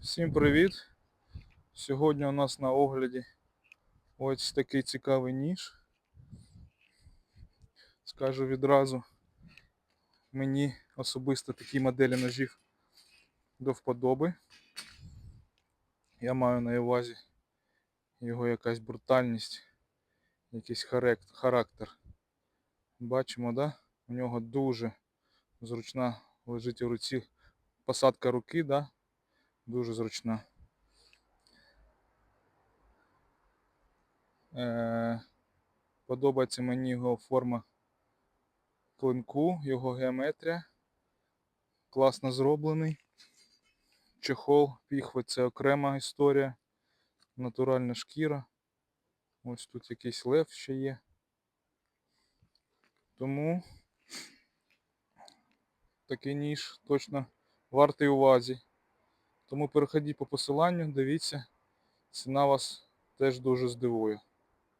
Всім привіт! Сьогодні у нас на огляді ось такий цікавий ніж. Скажу відразу, мені особисто такі моделі ножів до вподоби. Я маю на увазі його якась брутальність, якийсь характер. Бачимо, да? У нього дуже зручна лежить у руці посадка руки, да? Дуже зручна. Е, подобається мені його форма клинку, його геометрія. Класно зроблений. Чехол, піхви це окрема історія. Натуральна шкіра. Ось тут якийсь лев ще є. Тому такий ніж точно вартий увазі. Тому переходіть по посиланню, дивіться, ціна вас теж дуже здивує.